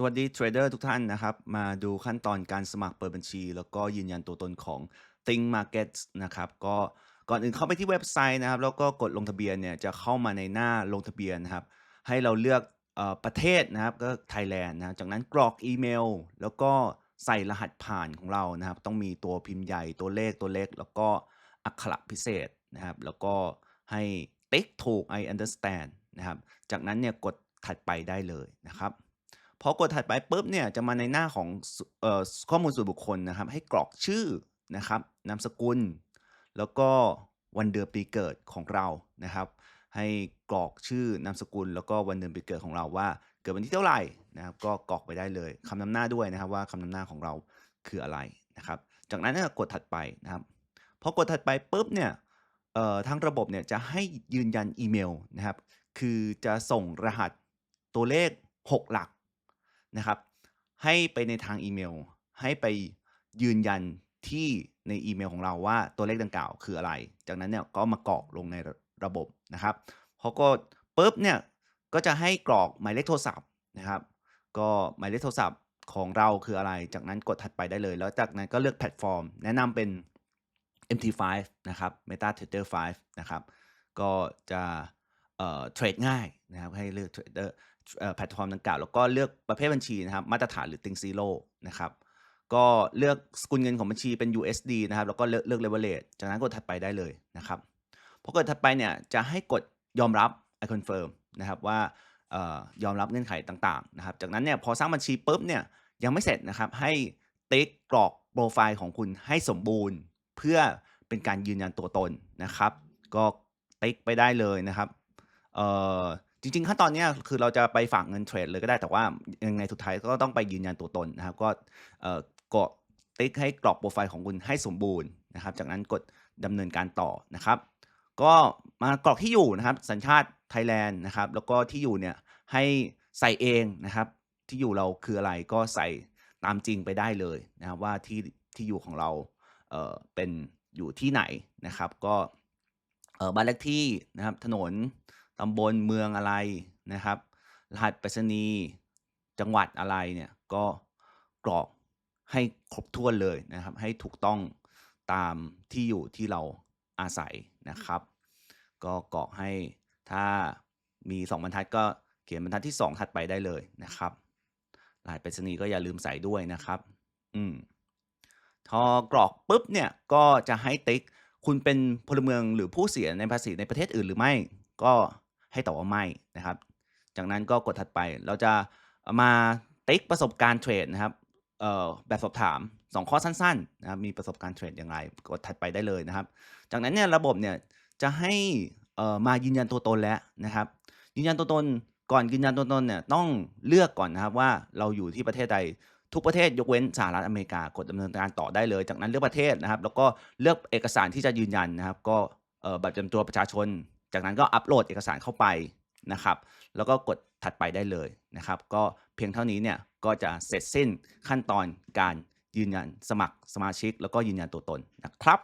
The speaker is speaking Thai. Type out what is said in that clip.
สวัสดีเทรดเดอร์ทุกท่านนะครับ มาดูขั้นตอนการสมัครเปิดบัญชี แล้วก็ยืนยันตัวตนของ Think Market นะครับก็ก่อนอื่นเข้าไปที่เว็บไซต์นะครับ แล้วก็กดลงทะเบียนเนี่ยจะเข้ามาในหน้าลงทะเบียนนะครับ ให้เราเลือกออประเทศนะครับก็ไทยแลนด์นะจากนั้นกรอกอีเมล แล้วก็ใส่รหัสผ่านของเรานะครับ ต้องมีตัวพิมพ์ใหญ่ตัวเลขตัวเล็ก แล้วก็อักขระพิเศษนะครับ แล้วก็ให้ติ๊กถูก I understand นะครับ จากนั้นเนี่ยกดถัดไปได้เลยนะครับ พอกดถัดไปปุ๊บเนี่ยจะมาในหน้าของออข้อมูลส่วนบุคคลนะครับ ให้กรอกชื่อนะครับนามสกุล แล้วก็วันเดือนปีเกิดของเรานะครับ ให้กรอกชื่อนามสกุล แล้วก็วันเดือนปีเกิดของเราว่าเกิดวันที่เท่าไหร่นะครับ ก็กรอกไปได้เลยคำนำหน้าด้วยนะครับว่าคำนำหน้าของเราคืออะไรนะครับ จากนั้นเนี่ยกดถัดไปนะครับพอกดถัดไปปุ๊บเนี่ยเอ่อทางระบบเนี่ยจะให้ยืนยันอีเมลนะครับ คือจะส่งรหัสตัวเลข 6 หลัก นะครับ ให้ไปในทางอีเมล ให้ไปยืนยันที่ในอีเมลของเราว่าตัวเลขดังกล่าวคืออะไร จากนั้นเนี่ยก็มากรอกลงในระบบนะครับพอกดปุ๊บเนี่ยก็จะให้กรอกหมายเลขโทรศัพท์นะครับ ก็หมายเลขโทรศัพท์ของเราคืออะไร จากนั้นกดถัดไปได้เลย แล้วจากนั้นก็เลือกแพลตฟอร์ม แนะนำเป็น MT5 นะครับ MetaTrader 5 นะครับ ก็จะเทรดง่ายนะครับ ให้เลือกเทรดเดอร์ แพลตฟอร์มดังกล่าว แล้วก็เลือกประเภทบัญชีนะครับ มาตรฐานหรือ Think Zero นะครับ ก็เลือกสกุลเงินของบัญชีเป็น USD นะครับ แล้วก็เลือกเลือก leverage จากนั้นกดถัดไปได้เลยนะครับพอกดถัดไปเนี่ยจะให้กดยอมรับ I confirm นะครับว่าออยอมรับเงื่อนไขต่างๆนะครับ จากนั้นเนี่ยพอสร้างบัญชีปุ๊บเนี่ยยังไม่เสร็จนะครับ ให้ติ๊กกรอกโปรไฟล์ของคุณให้สมบูรณ์ เพื่อเป็นการยืนยันตัวตนนะครับ ก็ติ๊กไปได้เลยนะครับเอ่อ จริงๆขั้นตอนเนี้ยคือเราจะไปฝากเงินเทรดเลยก็ได้แต่ว่ายังไงสุดท้ายก็ต้องไปยืนยันตัวตนนะครับ ก็เอ่อกดติ๊กให้กรอกโปรไฟล์ของคุณให้สมบูรณ์นะครับ จากนั้นกดดำเนินการต่อนะครับ ก็มากรอกที่อยู่นะครับ สัญชาติไทยแลนด์นะครับ แล้วก็ที่อยู่เนี่ยให้ใส่เองนะครับ ที่อยู่เราคืออะไรก็ใส่ตามจริงไปได้เลยนะครับว่าที่ที่อยู่ของเราเอ่อเป็นอยู่ที่ไหนนะครับ ก็เอ่อบ้านเลขที่นะครับถนน ตำบลเมืองอะไรนะครับ รหัสไปรษณีย์จังหวัดอะไรเนี่ยก็กรอกให้ครบถ้วนเลยนะครับ ให้ถูกต้องตามที่อยู่ที่เราอาศัยนะครับ ก็กรอกให้ถ้ามี 2 บรรทัดก็เขียนบรรทัดที่ 2 ถัดไปได้เลยนะครับรหัสไปรษณีย์ก็อย่าลืมใส่ด้วยนะครับ อืมพอกรอกปุ๊บเนี่ยก็จะให้ติ๊ก คุณเป็นพลเมืองหรือผู้เสียในภาษีในประเทศอื่นหรือไม่ ก็ ให้ตอบว่าไม่นะครับ จากนั้นก็กดถัดไปเราจะมาติ๊กประสบการณ์เทรดนะครับเอ่อแบบสอบถาม 2 ข้อสั้นๆนะครับมีประสบการณ์เทรดอย่างไรกดถัดไปได้เลยนะครับ จากนั้นเนี่ยระบบเนี่ยจะให้เอ่อมายืนยันตัวตนแล้วนะครับ ยืนยันตัวตนก่อนยืนยันตัวตนเนี่ยต้องเลือกก่อนนะครับว่าเราอยู่ที่ประเทศใดทุกประเทศยกเว้นสหรัฐอเมริกากดดำเนินการต่อได้เลย จากนั้นเลือกประเทศนะครับ แล้วก็เลือกเอกสารที่จะยืนยันนะครับ ก็เอ่อบัตรประจำตัวประชาชน จากนั้นก็อัปโหลดเอกสารเข้าไปนะครับ แล้วก็กดถัดไปได้เลยนะครับ ก็เพียงเท่านี้เนี่ยก็จะเสร็จสิ้นขั้นตอนการยืนยันสมัครสมาชิก แล้วก็ยืนยันตัวตนนะครับ